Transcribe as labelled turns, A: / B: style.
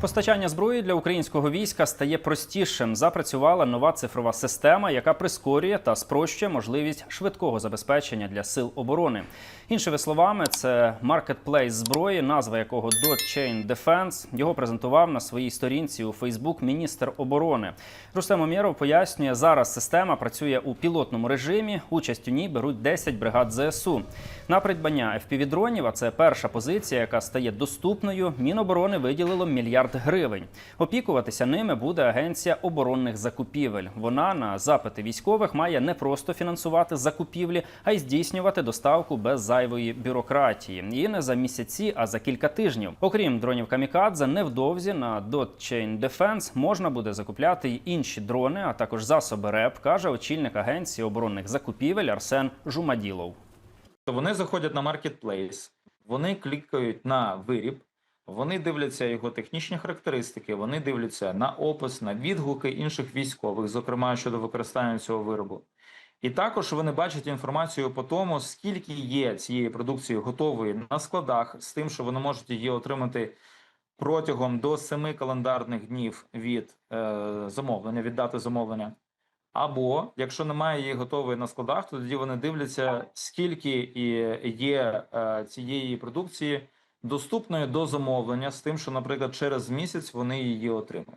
A: Постачання зброї для українського війська стає простішим. Запрацювала нова цифрова система, яка прискорює та спрощує можливість швидкого забезпечення для сил оборони. Іншими словами, це маркетплейс зброї, назва якого Dot Defense. Його презентував на своїй сторінці у Фейсбук міністр оборони. Рустем Омєров пояснює, зараз система працює у пілотному режимі. Участь у ній беруть 10 бригад ЗСУ. На придбання FPV-дронів, а це перша позиція, яка стає доступною. Міноборони виділило мільярд гривень. Опікуватися ними буде агенція оборонних закупівель. Вона на запити військових має не просто фінансувати закупівлі, а й здійснювати доставку без зайвої бюрократії. І не за місяці, а за кілька тижнів. Окрім дронів Камікадзе, невдовзі на Dot Chain Defense можна буде закупляти й інші дрони, а також засоби РЕП, каже очільник агенції оборонних закупівель Арсен Жумаділов.
B: Вони заходять на маркетплейс, вони клікають на виріб, вони дивляться його технічні характеристики, вони дивляться на опис, на відгуки інших військових, зокрема щодо використання цього виробу. І також вони бачать інформацію по тому, скільки є цієї продукції готової на складах, з тим, що вони можуть її отримати протягом до 7 календарних днів від е, замовлення, від дати замовлення. Або якщо немає її готової на складах, то тоді вони дивляться, скільки є е, цієї продукції доступної до замовлення, з тим, що, наприклад, через місяць вони її отримають.